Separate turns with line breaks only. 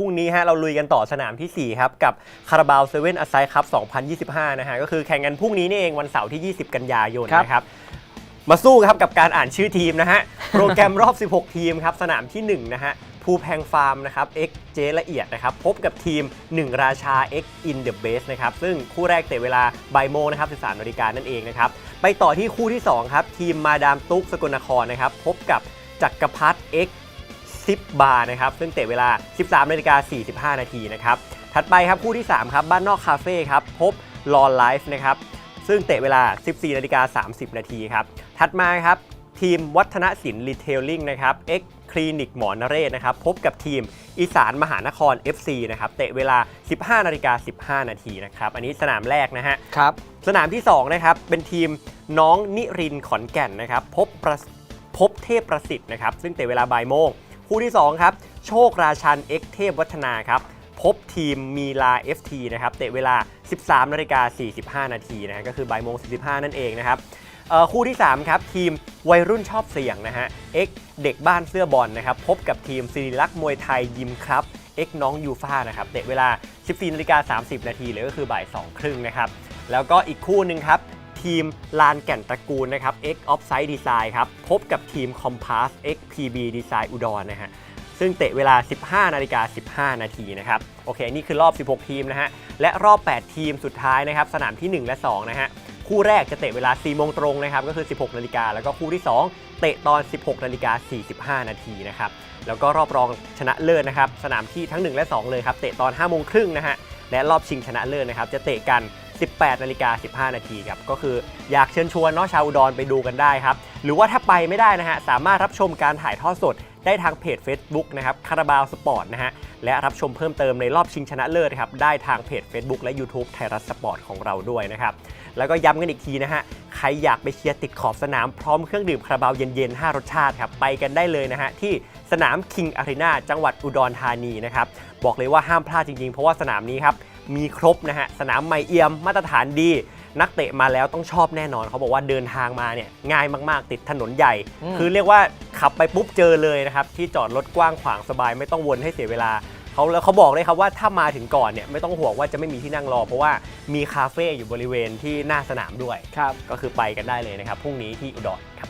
รุ่งนี้ฮะเราลุยกันต่อสนามทีสี่4 ครับ กับคาราบาวเซเว่นอ s ไซคัพ2025 นะฮะก็คือแข่งกันพรุ่งนี้นี่เองวันเสาร์ที่ 20 กันยายน
ครับ
นะครับมาสู้ครับกับการอ่านชื่อทีมนะฮะโปรแกรมรอบ 16 ทีมครับสนามทีหนึ่1 นะฮะภูแพงฟาร์มนะครับ X เจละเอียดนะครับ พบกับทีม 1 ราชา X in the base นะครับ ซึ่งคู่แรกเตะเวลาบ่ายโมงนะครับ 13นาฬิกานั่นเองนะครับ ไปต่อที่คู่ที่ 2 ครับ ทีมมาดามตุ๊กสกลนครนะครับ พบกับจักรพัฒ X ซิปบาร์นะครับซึ่งเตะเวลา 13นาฬิกา45 นาทีนะครับถัดไปครับคู่ที่ 3 ครับ บ้านนอกคาเฟ่ครับพบลอนไลฟ์นะครับซึ่งเตะเวลา 14นาฬิกา30 นาทีครับถัดมาครับทีมวัฒนศิลป์รีเทลลิ่งนะครับ X คลินิกหมอนเรศนะครับพบกับทีมอีสานมหานคร FC นะครับเตะเวลา 15นาฬิกา15 นาทีนะครับอันนี้สนามแรกนะฮะ
ครับ
สนามที่2นะครับเป็นทีมน้องนิรินทร์ขอนแก่นนะครับพบประพบเทพประสิทธิ์นะครับซึ่งเตะเวลาบ่ายโมง คู่ที่ 2 ครับ โชคราชัน X เทพวัฒนาครับพบทีมมีลา FT นะครับเตะเวลา 13นาฬิกา45 นาทีนะฮะก็คือบ่ายโมง45 นั่นเองนะครับคู่ที่ 3 ครับ ทีมวัยรุ่นชอบเสี่ยงนะฮะ X เด็กบ้านเสื้อบอลนะครับพบกับทีมศิริลักษ์มวยไทยยิมครับ X น้องยูฟ่านะครับเตะเวลา 14นาฬิกา30 นาทีเลยก็คือบ่าย2ครึ่งนะครับแล้วก็อีกคู่หนึ่งครับ ทีมลานแก่นตระกูลนะครับ X Offside Design ครับ พบกับทีม Compass X PB Design อุดรนะฮะซึ่งเตะเวลา 15 นาฬิกา 15 นาทีนะครับ โอเคนี่คือรอบ 16 ทีมนะฮะ และรอบ 8 ทีมสุดท้ายนะครับ สนามที่ 1 และ 2 นะฮะ คู่แรกจะเตะเวลา 4 โมงตรงนะครับ ก็คือ 16 นาฬิกา แล้วก็คู่ที่ 2 เตะตอน 16 นาฬิกา 45 นาทีนะครับ แล้วก็รอบรองชนะเลิศนะครับ สนามที่ทั้ง 1 และ 2 เลยครับ เตะตอน 5 โมงครึ่งนะฮะ และรอบชิงชนะเลิศนะครับ จะเตะกัน 18นาฬิกา15 นาทีครับ ก็คืออยากเชิญชวนเนาะชาวอุดรไปดูกันได้ครับ หรือว่าถ้าไปไม่ได้นะฮะ สามารถรับชมการถ่ายทอดสดได้ทางเพจ Facebook นะครับคาราบาวสปอร์ตนะฮะ และรับชมเพิ่มเติมในรอบชิงชนะเลิศครับ ได้ทางเพจ Facebook และ YouTube ไทยรัฐสปอร์ตของเราด้วยนะครับ แล้วก็ย้ำกันอีกทีนะฮะ ใครอยากไปเชียร์ติดขอบสนามพร้อมเครื่องดื่มคาราบาวเย็นๆ 5 รสชาติครับ ไปกันได้เลยนะฮะที่สนาม King Arena จังหวัดอุดรธานีนะครับ บอกเลยว่าห้ามพลาดจริงๆ เพราะว่าสนามนี้ครับ มีครบนะฮะ สนามใหม่เอี่ยมมาตรฐานดี นักเตะมาแล้วต้องชอบแน่นอน เขาบอกว่าเดินทางมาเนี่ยง่ายมากๆ ติดถนนใหญ่
อืม
คือเรียกว่าขับไปปุ๊บเจอเลยนะครับ ที่จอดรถกว้างขวางสบายไม่ต้องวนให้เสียเวลาเขาแล้วเขาบอกเลยครับว่าถ้ามาถึงก่อนเนี่ยไม่ต้องห่วงว่าจะไม่มีที่นั่งรอ เพราะว่ามีคาเฟ่อยู่บริเวณที่หน้าสนามด้วย
ครับ
ก็คือไปกันได้เลยนะครับพรุ่งนี้ที่อุดรครับ